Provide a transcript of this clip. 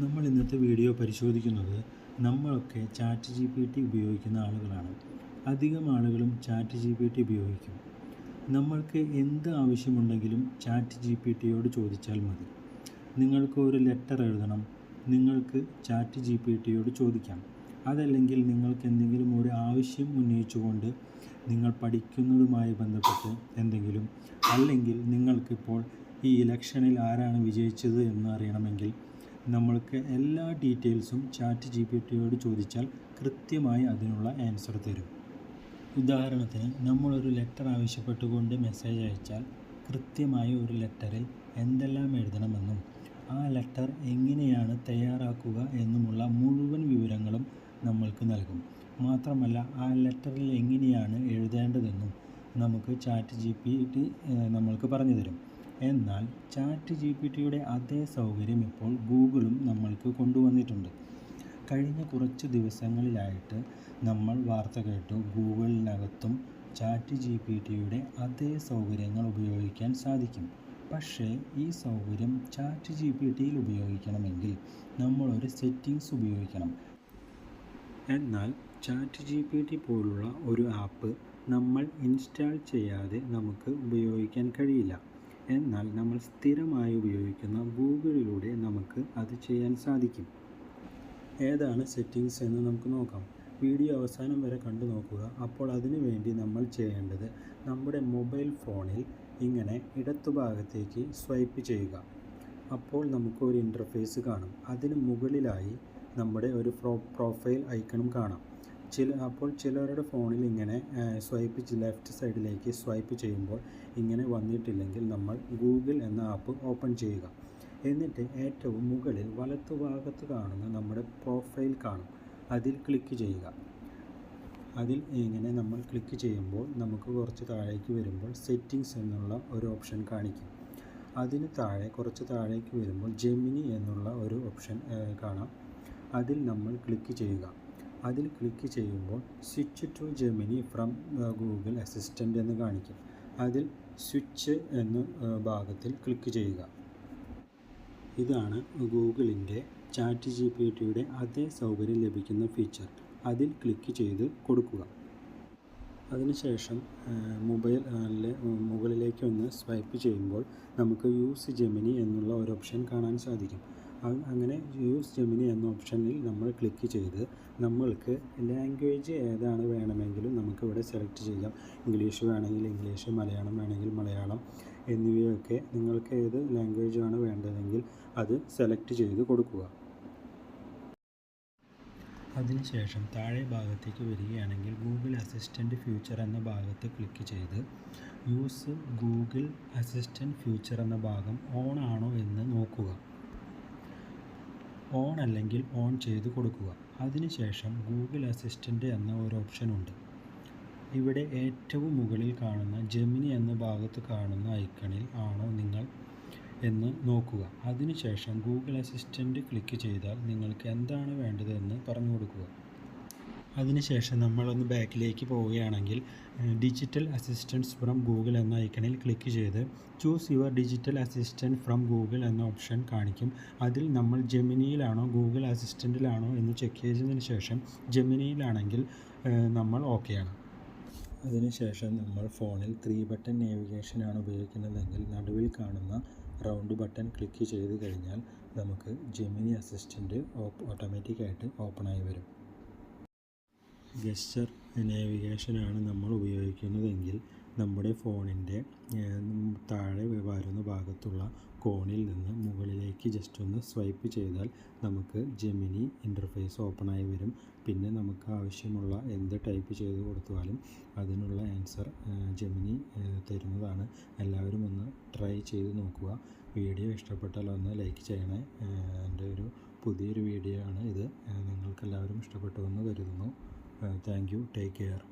നമ്മൾ ഇന്നത്തെ വീഡിയോ പരിശോധിക്കുന്നത് നമ്മളൊക്കെ ചാറ്റ് ജി പി ടി ഉപയോഗിക്കുന്ന ആളുകളാണ്. അധികം ആളുകളും ചാറ്റ് ജി പി ടി ഉപയോഗിക്കും. നമ്മൾക്ക് എന്ത് ആവശ്യമുണ്ടെങ്കിലും ചാറ്റ് ജി പി ടിയോട് ചോദിച്ചാൽ മതി. നിങ്ങൾക്ക് ഒരു ലെറ്റർ എഴുതണം. നിങ്ങൾക്ക് ചാറ്റ് ജി പി ടിയോട് ചോദിക്കാം. അതല്ലെങ്കിൽ നിങ്ങൾക്ക് എന്തെങ്കിലും ഒരു ആവശ്യം ഉന്നയിച്ചുകൊണ്ട് നിങ്ങൾ പഠിക്കുന്നതുമായി ബന്ധപ്പെട്ട് എന്തെങ്കിലും അല്ലെങ്കിൽ നിങ്ങൾക്കിപ്പോൾ ഈ ഇലക്ഷനിൽ ആരാണ് വിജയിച്ചത് എന്ന് അറിയണമെങ്കിൽ നമ്മൾക്ക് എല്ലാ ഡീറ്റെയിൽസും ചാറ്റ് ജി പി ടിയോട് ചോദിച്ചാൽ കൃത്യമായി അതിനുള്ള ആൻസർ തരും. ഉദാഹരണത്തിന് നമ്മളൊരു ലെറ്റർ ആവശ്യപ്പെട്ടുകൊണ്ട് മെസ്സേജ് അയച്ചാൽ കൃത്യമായി ഒരു ലെറ്ററിൽ എന്തെല്ലാം എഴുതണമെന്നും ആ ലെറ്റർ എങ്ങനെയാണ് തയ്യാറാക്കുക എന്നുമുള്ള മുഴുവൻ വിവരങ്ങളും നമ്മൾക്ക് നൽകും. മാത്രമല്ല ആ ലെറ്ററിൽ എങ്ങനെയാണ് എഴുതേണ്ടതെന്നും നമുക്ക് ചാറ്റ് ജി പി ടി നമ്മൾക്ക് പറഞ്ഞു തരും. എന്നാൽ ചാറ്റ് ജി പി ടിയുടെ അതേ സൗകര്യം ഇപ്പോൾ ഗൂഗിളും നമ്മൾക്ക് കൊണ്ടുവന്നിട്ടുണ്ട്. കഴിഞ്ഞ കുറച്ച് ദിവസങ്ങളിലായിട്ട് നമ്മൾ വാർത്ത കേട്ടു ഗൂഗിളിനകത്തും ചാറ്റ് ജി പി ടിയുടെ അതേ സൗകര്യങ്ങൾ ഉപയോഗിക്കാൻ സാധിക്കും. പക്ഷേ ഈ സൗകര്യം ചാറ്റ് ജി പി ടിയിൽ ഉപയോഗിക്കണമെങ്കിൽ നമ്മളൊരു സെറ്റിങ്സ് ഉപയോഗിക്കണം. എന്നാൽ ചാറ്റ് ജി പി ടി പോലുള്ള ഒരു ആപ്പ് നമ്മൾ ഇൻസ്റ്റാൾ ചെയ്യാതെ നമുക്ക് ഉപയോഗിക്കാൻ കഴിയില്ല. എന്നാൽ നമ്മൾ സ്ഥിരമായി ഉപയോഗിക്കുന്ന ഗൂഗിളിലൂടെ നമുക്ക് അത് ചെയ്യാൻ സാധിക്കും. ഏതാണ് സെറ്റിങ്സ് എന്ന് നമുക്ക് നോക്കാം. വീഡിയോ അവസാനം വരെ കണ്ടു നോക്കുക. അപ്പോൾ അതിനു വേണ്ടി നമ്മൾ ചെയ്യേണ്ടത് നമ്മുടെ മൊബൈൽ ഫോണിൽ ഇങ്ങനെ ഇടത്തുഭാഗത്തേക്ക് സ്വൈപ്പ് ചെയ്യുക. അപ്പോൾ നമുക്ക് ഒരു ഇന്റർഫേസ് കാണും. അതിന് മുകളിലായി നമ്മുടെ ഒരു പ്രോ പ്രൊഫൈൽ ഐക്കണും കാണാം. ചില അപ്പോൾ ചിലവരുടെ ഫോണിൽ ഇങ്ങനെ സ്വൈപ്പ് ലെഫ്റ്റ് സൈഡിലേക്ക് സ്വൈപ്പ് ചെയ്യുമ്പോൾ ഇങ്ങനെ വന്നിട്ടില്ലെങ്കിൽ നമ്മൾ ഗൂഗിൾ എന്ന ആപ്പ് ഓപ്പൺ ചെയ്യുക. എന്നിട്ട് ഏറ്റവും മുകളിൽ വലത്തു ഭാഗത്ത് കാണുന്ന നമ്മുടെ പ്രൊഫൈൽ കാണും. അതിൽ ക്ലിക്ക് ചെയ്യുക. അതിൽ ഇങ്ങനെ നമ്മൾ ക്ലിക്ക് ചെയ്യുമ്പോൾ നമുക്ക് കുറച്ച് താഴേക്ക് വരുമ്പോൾ സെറ്റിങ്സ് എന്നുള്ള ഒരു ഓപ്ഷൻ കാണിക്കും. അതിന് താഴെ കുറച്ച് താഴേക്ക് വരുമ്പോൾ ജെമിനി എന്നുള്ള ഒരു ഓപ്ഷൻ കാണാം. അതിൽ നമ്മൾ ക്ലിക്ക് ചെയ്യുക. അതിൽ ക്ലിക്ക് ചെയ്യുമ്പോൾ switch to Gemini from Google Assistant എന്ന് കാണിക്കും. അതിൽ സ്വിച്ച് എന്ന ഭാഗത്തിൽ ക്ലിക്ക് ചെയ്യുക. ഇതാണ് ഗൂഗിളിന്റെ ചാറ്റ് ജി പി ടിയുടെ അതേ സൗകര്യം ലഭിക്കുന്ന ഫീച്ചർ അതിൽ ക്ലിക്ക് ചെയ്ത് കൊടുക്കുക. അതിനുശേഷം ആളിലെ മുകളിലേക്ക് ഒന്ന് സ്വൈപ്പ് ചെയ്യുമ്പോൾ നമുക്ക് യൂസ് ജെമിനി എന്നുള്ള ഒരു ഓപ്ഷൻ കാണാൻ സാധിക്കും. അങ്ങനെ യൂസ് ജെമിനി എന്ന ഓപ്ഷനിൽ നമ്മൾ ക്ലിക്ക് ചെയ്ത് നമ്മൾക്ക് ലാംഗ്വേജ് ഏതാണ് വേണമെങ്കിലും നമുക്ക് ഇവിടെ സെലക്ട് ചെയ്യാം. ഇംഗ്ലീഷ് വേണമെങ്കിൽ ഇംഗ്ലീഷ് മലയാളം വേണമെങ്കിൽ മലയാളം എന്നിവയൊക്കെ നിങ്ങൾക്ക് ഏത് ലാംഗ്വേജാണ് വേണ്ടതെങ്കിൽ അത് സെലക്ട് ചെയ്ത് കൊടുക്കുക. അതിനുശേഷം താഴെ ഭാഗത്തേക്ക് വരികയാണെങ്കിൽ ഗൂഗിൾ അസിസ്റ്റന്റ് ഫ്യൂച്ചർ എന്ന ഭാഗത്ത് ക്ലിക്ക് ചെയ്ത് യൂസ് ഗൂഗിൾ അസിസ്റ്റന്റ് ഫ്യൂച്ചർ എന്ന ഭാഗം ഓൺ ആണോ എന്ന് നോക്കുക. ഓൺ അല്ലെങ്കിൽ ഓൺ ചെയ്ത് കൊടുക്കുക. അതിനുശേഷം ഗൂഗിൾ അസിസ്റ്റന്റ് എന്ന ഒരു ഓപ്ഷൻ ഉണ്ട്. ഇവിടെ ഏറ്റവും മുകളിൽ കാണുന്ന ജെമിനി എന്ന ഭാഗത്ത് കാണുന്ന ഐക്കണിൽ ആണോ നിങ്ങൾ എന്ന് നോക്കുക. അതിനുശേഷം ഗൂഗിൾ അസിസ്റ്റന്റ് ക്ലിക്ക് ചെയ്താൽ നിങ്ങൾക്ക് എന്താണ് വേണ്ടതെന്ന് പറഞ്ഞു കൊടുക്കുക. അതിനുശേഷം നമ്മളൊന്ന് ബാക്കിലേക്ക് പോവുകയാണെങ്കിൽ ഡിജിറ്റൽ അസിസ്റ്റൻസ് ഫ്രം ഗൂഗിൾ എന്ന ഐക്കണിൽ ക്ലിക്ക് ചെയ്ത് choose your digital assistant from Google എന്ന ഓപ്ഷൻ കാണിക്കും. അതിൽ നമ്മൾ ജെമിനിയിലാണോ ഗൂഗിൾ അസിസ്റ്റന്റിലാണോ എന്ന് ചെക്ക് ചെയ്തതിന് ശേഷം ജെമിനിയിലാണെങ്കിൽ നമ്മൾ ഓക്കെയാണ് അതിനുശേഷം നമ്മൾ ഫോണിൽ ത്രീ ബട്ടൺ നേവിഗേഷനാണ് ഉപയോഗിക്കുന്നതെങ്കിൽ നടുവിൽ കാണുന്ന റൗണ്ട് ബട്ടൺ ക്ലിക്ക് ചെയ്ത് കഴിഞ്ഞാൽ നമുക്ക് ജെമിനി അസിസ്റ്റന്റ് ഓട്ടോമാറ്റിക്കായിട്ട് ആയി വരും. ഗസ്റ്റർ നാവിഗേഷനാണ് നമ്മൾ ഉപയോഗിക്കുന്നതെങ്കിൽ നമ്മുടെ ഫോണിന്റെ താഴെ ഭാഗത്തുള്ള കോണിൽ നിന്ന് മുകളിലേക്ക് ജസ്റ്റ് ഒന്ന് സ്വൈപ്പ് ചെയ്താൽ നമുക്ക് ജെമിനി ഇന്റർഫേസ് ഓപ്പണായി വരും. പിന്നെ നമുക്ക് ആവശ്യമുള്ള എന്ത് ടൈപ്പ് ചെയ്ത് കൊടുത്താലും അതിനുള്ള ആൻസർ ജെമിനി തരുന്നതാണ്. എല്ലാവരും ഒന്ന് ട്രൈ ചെയ്ത് നോക്കുക. വീഡിയോ ഇഷ്ടപ്പെട്ടാൽ ഒന്ന് ലൈക്ക് ചെയ്യണേ. എന്റെ ഒരു പുതിയൊരു വീഡിയോ ആണ് ഇത്. നിങ്ങൾക്കെല്ലാവരും ഇഷ്ടപ്പെട്ടുവെന്ന് കരുതുന്നു. Thank you take care